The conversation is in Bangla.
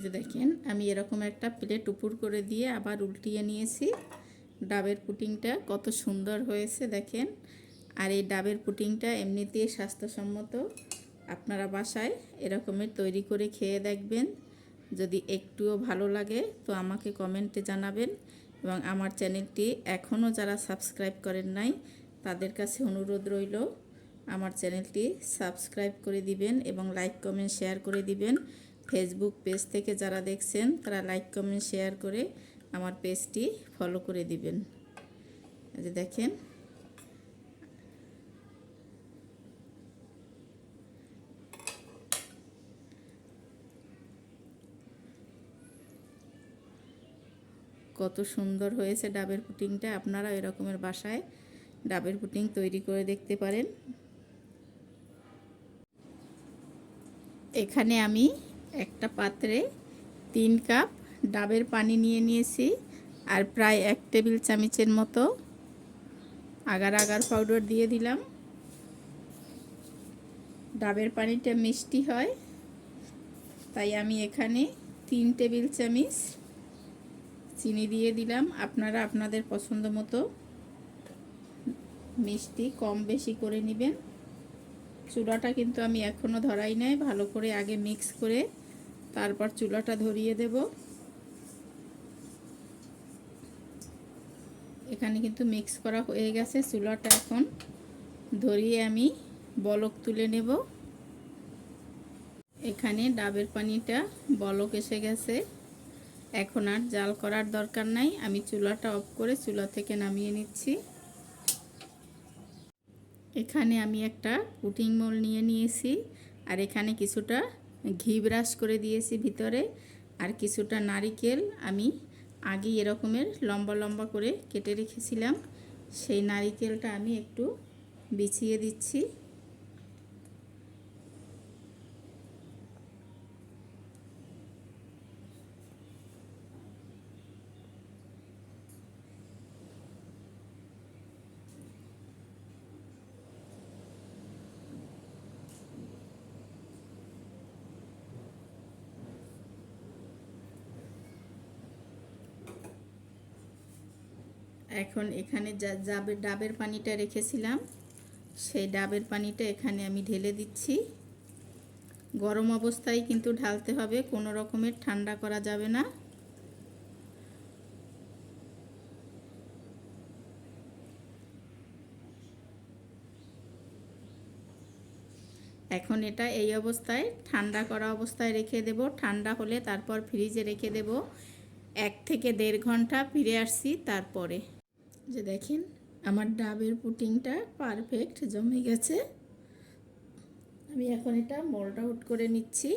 যে দেখেন, আমি এরকম একটা প্লেট উপর করে দিয়ে আবার উল্টিয়ে নিয়েছি। ডাবের পুটিংটা কত সুন্দর হয়েছে দেখেন। আর এই ডাবের পুটিংটা এমনিতেই স্বাস্থ্যসম্মত। আপনারা বাসায় এরকমের তৈরি করে খেয়ে দেখবেন। যদি একটুও ভালো লাগে তো আমাকে কমেন্টে জানাবেন। এবং আমার চ্যানেলটি এখনও যারা সাবস্ক্রাইব করেন নাই, তাদের কাছে অনুরোধ রইল, আমার চ্যানেলটি সাবস্ক্রাইব করে দিবেন এবং লাইক, কমেন্ট, শেয়ার করে দিবেন। ফেসবুক পেজ থেকে যারা দেখছেন, তারা লাইক কমেন্ট শেয়ার করে আমার পেজটি ফলো করে দিবেন। যে দেখেন। কত সুন্দর হয়েছে ডাবের পুটিংটা। আপনারা এরকমের বাসায় ডাবের পুটিং তৈরি করে দেখতে পারেন। এখানে আমি একটা পাত্রে তিন কাপ ডাবের পানি নিয়ে নিয়েছি আর প্রায় এক টেবিল চামচের মতো আগার আগার পাউডার দিয়ে দিলাম। ডাবের পানিটা মিষ্টি হয়, তাই আমি এখানে তিন টেবিল চামচ চিনি দিয়ে দিলাম। আপনারা আপনাদের পছন্দ মতো মিষ্টি কম বেশি করে নেবেন। চুলাটা কিন্তু আমি এখনও ধরাই নাই, ভালো করে আগে মিক্স করে তারপর চুলাটা ধরিয়ে দেব। এখানে কিন্তু মিক্স করা হয়ে গেছে চুলাটা এখন। ধরিয়ে আমি বলক তুলে নেব। এখানে ডাবের পানিটা বলক এসে গেছে। এখন আর জাল করার দরকার নাই। আমি চুলাটা অফ করে চুলা থেকে নামিয়ে নিচ্ছি। এখানে আমি একটা পুটিং মোল নিয়ে নিয়েছি। আর এখানে কিছুটা ঘি ব্রাশ করে দিয়েছি ভিতরে। আর কিছুটা নারিকেল আমি আগে এরকমের লম্বা লম্বা করে কেটে রেখেছিলাম। সেই নারিকেলটা আমি একটু বিছিয়ে দিচ্ছি। এখন এখানে যা ডাবের ডাবের পানিটা রেখেছিলাম। সেই ডাবের পানিটা এখানে আমি ঢেলে দিচ্ছি। গরম অবস্থায় কিন্তু ঢালতে হবে, কোনো রকমের ঠান্ডা করা যাবে না। এখন এটা এই অবস্থায়, ঠান্ডা করা অবস্থায় রেখে দেব। ঠান্ডা হলে তারপর ফ্রিজে রেখে দেব। এক থেকে দেড় ঘণ্টা ফিরে আসছি তারপরে। যে দেখেন, আমার ডাবের পুটিংটা পারফেক্ট জমে গেছে। আমি এখন এটা মোল্ড আউট করে নিচ্ছি।